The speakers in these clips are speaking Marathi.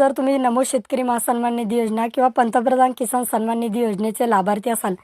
जर तुम्ही नमो शेतकरी महासन्मान निधी योजना किंवा पंतप्रधान किसान सन्मान निधी योजनेचे लाभार्थी असाल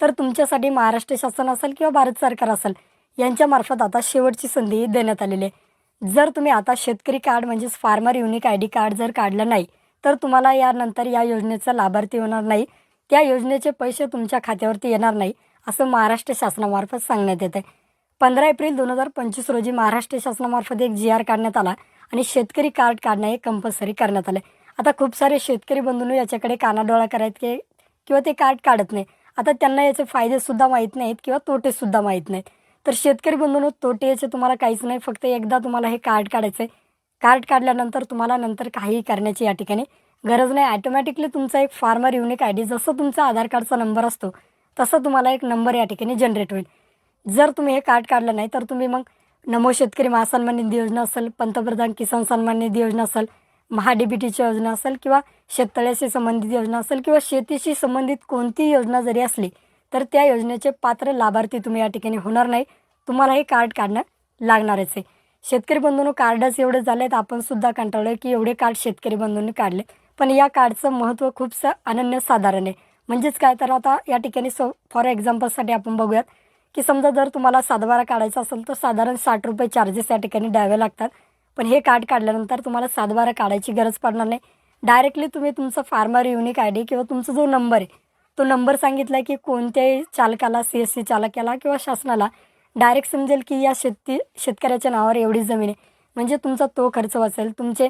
तर तुमच्यासाठी महाराष्ट्र शासन असेल किंवा भारत सरकार असेल यांच्यामार्फत आता शेवटची संधी देण्यात आलेली आहे. जर तुम्ही आता शेतकरी कार्ड म्हणजेच farmer unique I D card जर काढलं नाही तर तुम्हाला यानंतर या योजनेचा लाभार्थी होणार नाही. त्या योजनेचे पैसे तुमच्या खात्यावरती येणार नाही असं महाराष्ट्र शासनामार्फत सांगण्यात येत आहे पंधरा एप्रिल दोन हजार पंचवीस रोजी महाराष्ट्र शासनामार्फत एक जी आर काढण्यात आला. आणि शेतकरी कार्ड काढणं हे कंपल्सरी करण्यात आलं आता खूप सारे शेतकरी बंधूंनो याच्याकडे कानाडोळा करायचे किंवा ते कार्ड काढत नाही आता त्यांना याचे फायदेसुद्धा माहीत नाहीत किंवा तोटेसुद्धा माहीत नाहीत. तर शेतकरी बंधूंनो तोटे याचे तुम्हाला काहीच नाही. फक्त एकदा तुम्हाला हे कार्ड काढायचं आहे कार्ड काढल्यानंतर तुम्हाला नंतर काहीही करण्याची या ठिकाणी गरज नाही. ॲटोमॅटिकली तुमचा एक फार्मर युनिक आय डी जसं तुमचा आधार कार्डचा नंबर असतो तसं तुम्हाला एक नंबर या ठिकाणी जनरेट होईल. जर तुम्ही हे कार्ड काढलं नाही तर तुम्ही मग नमो शेतकरी महासन्मान निधी योजना असेल पंतप्रधान किसान सन्मान निधी योजना असेल महा योजना असेल किंवा शेततळ्याशी संबंधित योजना असेल किंवा शेतीशी संबंधित कोणतीही योजना जरी असली तर त्या योजनेचे पात्र लाभार्थी तुम्ही या ठिकाणी होणार नाही. तुम्हाला हे कार्ड काढणं लागणारच आहे. शेतकरी बंधूंनो कार्डच एवढे झाले आहेत आपण सुद्धा कंटाळलो की एवढे कार्ड शेतकरी बंधूंनी काढले. पण या कार्डचं महत्त्व खूपसं अनन्यसाधारण आहे. म्हणजेच काय तर आता या ठिकाणी सो फॉर एक्झाम्पलसाठी आपण बघूयात की समजा जर तुम्हाला सातबारा काढायचा असेल तर साधारण साठ रुपये चार्जेस या ठिकाणी द्यावे लागतात. पण हे कार्ड काढल्यानंतर तुम्हाला सातबारा काढायची गरज पडणार नाही. डायरेक्टली तुम्ही तुमचं फार्मर युनिक आय डी किंवा तुमचा जो नंबर आहे तो नंबर सांगितला की कोणत्याही चालकाला सी एस सी चालकाला किंवा शासनाला डायरेक्ट समजेल की या शेती शेतकऱ्याच्या नावावर एवढी जमीन आहे. म्हणजे तुमचा तो खर्च वाचेल तुमचे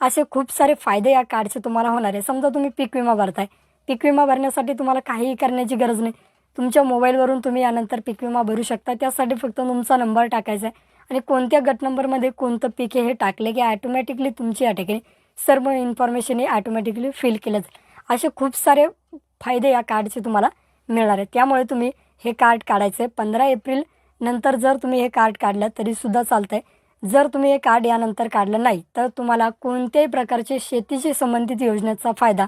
असे खूप सारे फायदे या कार्डचे तुम्हाला होणार आहे. समजा तुम्ही पीक विमा भरताय. पीक विमा भरण्यासाठी तुम्हाला काहीही करण्याची गरज नाही. तुमच्या मोबाईलवरून तुम्ही यानंतर पीक विमा भरू शकता. त्यासाठी फक्त तुमचा नंबर टाकायचा आहे. आणि कोणत्या गट नंबरमध्ये कोणतं पीक आहे हे टाकले की ॲटोमॅटिकली तुमची या ठिकाणी सर्व इन्फॉर्मेशन हे ॲटोमॅटिकली फिल केलं जाईल. असे खूप सारे फायदे या कार्डचे तुम्हाला मिळणार आहेत. त्यामुळे तुम्ही हे कार्ड काढायचं आहे. पंधरा एप्रिल नंतर जर तुम्ही हे कार्ड काढलं तरीसुद्धा चालतं आहे जर तुम्ही हे कार्ड यानंतर काढलं नाही तर तुम्हाला कोणत्याही प्रकारचे शेतीशी संबंधित योजनेचा फायदा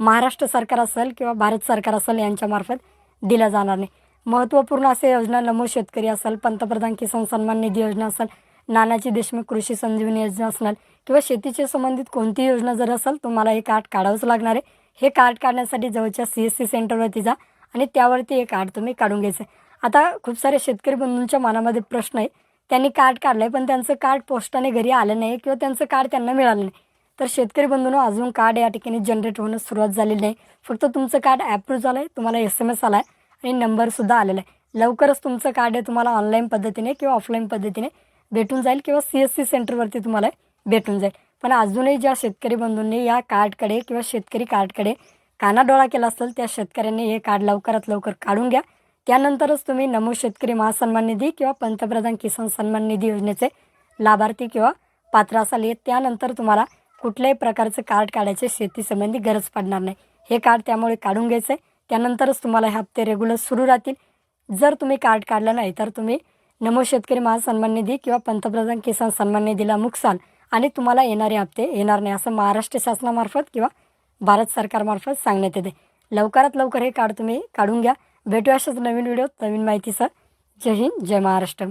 महाराष्ट्र सरकार असेल किंवा भारत सरकार असेल यांच्यामार्फत दिला जाणार नाही. महत्त्वपूर्ण असे योजना नमो शेतकरी असेल पंतप्रधान किसान सन्मान निधी योजना असेल नानाची देशमुख कृषी संजीवनी योजना असणार किंवा शेतीशी संबंधित कोणती योजना जर असेल तुम्हाला हे कार्ड काढावंच लागणार आहे. हे कार्ड काढण्यासाठी जवळच्या सी एस सी सेंटरवरती जा आणि त्यावरती हे कार्ड तुम्ही काढून घ्यायचं आहे. आता खूप सारे शेतकरी बंधूंच्या मनामध्ये प्रश्न आहे. त्यांनी कार्ड काढलं आहे पण त्यांचं कार्ड पोस्टाने घरी आलं नाही किंवा त्यांचं कार्ड त्यांना मिळालं नाही. तर शेतकरी बंधूंनो अजून कार्ड या ठिकाणी जनरेट होणं सुरुवात झालेली नाही. फक्त तुमचं कार्ड ॲप्रूव्ह झालं आहे तुम्हाला एस एम एस आला आहे आणि नंबरसुद्धा आलेला आहे. लवकरच तुमचं कार्ड आहे तुम्हाला ऑनलाईन पद्धतीने किंवा ऑफलाईन पद्धतीने भेटून जाईल किंवा सी एस सी सेंटरवरती तुम्हाला भेटून जाईल. पण अजूनही ज्या शेतकरी बंधूंनी या कार्डकडे किंवा शेतकरी कार्डकडे कानाडोळा केला असेल त्या शेतकऱ्यांनी हे कार्ड लवकरात लवकर काढून घ्या. त्यानंतरच तुम्ही नमो शेतकरी महासन्मान निधी किंवा पंतप्रधान किसान सन्मान निधी योजनेचे लाभार्थी किंवा पात्र असाल हे त्यानंतर तुम्हाला कुठल्याही प्रकारचं कार्ड काढायचे शेतीसंबंधी गरज पडणार नाही. हे कार्ड त्यामुळे काढून घ्यायचं आहे त्यानंतरच तुम्हाला हे हप्ते रेग्युलर सुरू राहतील. जर तुम्ही कार्ड काढलं नाही तर तुम्ही नमो शेतकरी महासन्मान निधी किंवा पंतप्रधान किसान सन्मान निधीला नुकसान आणि तुम्हाला येणारे हप्ते येणार नाही असं महाराष्ट्र शासनामार्फत किंवा भारत सरकारमार्फत सांगण्यात येते. लवकरात लवकर हे कार्ड तुम्ही काढून घ्या. भेटूया अशाच नवीन व्हिडिओ नवीन माहितीसह. जय हिंद जय महाराष्ट्र.